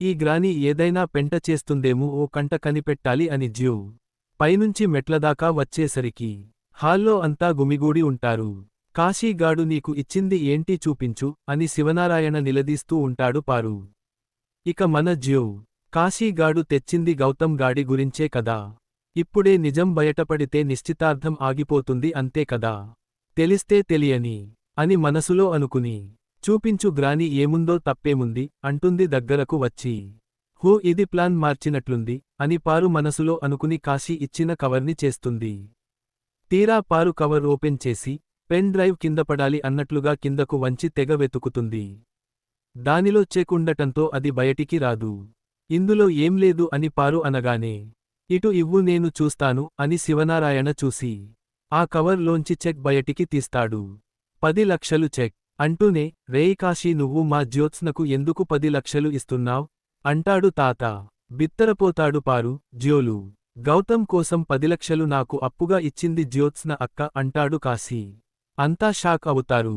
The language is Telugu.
ఈ గ్రాని ఏదైనా పెంట చేస్తుందేమో ఓ కంట కనిపెట్టాలి అని జ్యూ పైనుంచి మెట్లదాకా వచ్చేసరికి హాల్లో అంతా గుమిగూడి ఉంటారు. కాశీగాడు నీకు ఇచ్చింది ఏంటి చూపించు అని శివనారాయణ నిలదీస్తూ ఉంటాడు పారు. ఇక మన జ్యూ కాశీగాడు తెచ్చింది గౌతమ్ గాడి గురించే కదా. ఇప్పుడే నిజం బయటపడితే నిశ్చితార్థం ఆగిపోతుంది అంతే కదా. తెలిస్తే తెలియని అని మనసులో అనుకుని చూపించు గ్రాని ఏముందో తప్పేముంది అంటుంది దగ్గరకు వచ్చి. హో ఇది ప్లాన్ మార్చినట్లుంది అని పారు మనసులో అనుకుని కాశీ ఇచ్చిన కవర్ని చేస్తుంది. తీరా పారు కవర్ ఓపెన్ చేసి పెన్ డ్రైవ్ కింద పడాలి అన్నట్లుగా కిందకు వంచి తెగ వెతుకుతుంది. దానిలో చెకుండటంతో అది బయటికి రాదు. ఇందులో ఏం లేదు అని పారు అనగానే ఇటు ఇవ్వు నేను చూస్తాను అని శివనారాయణ చూసి ఆ కవర్లోంచి చెక్ బయటికి తీస్తాడు. పది లక్షలు చెక్. అంటూనే రేయికాశీ నువ్వు మా జ్యోత్స్నకు ఎందుకు పది లక్షలు ఇస్తున్నావ్? అంటాడు తాత. బిత్తరపోతాడు పారు జ్యోలు. గౌతమ్ కోసం పది లక్షలు నాకు అప్పుగా ఇచ్చింది జ్యోత్స్న అక్క అంటాడు కాశీ. అంతా షాక్ అవుతారు.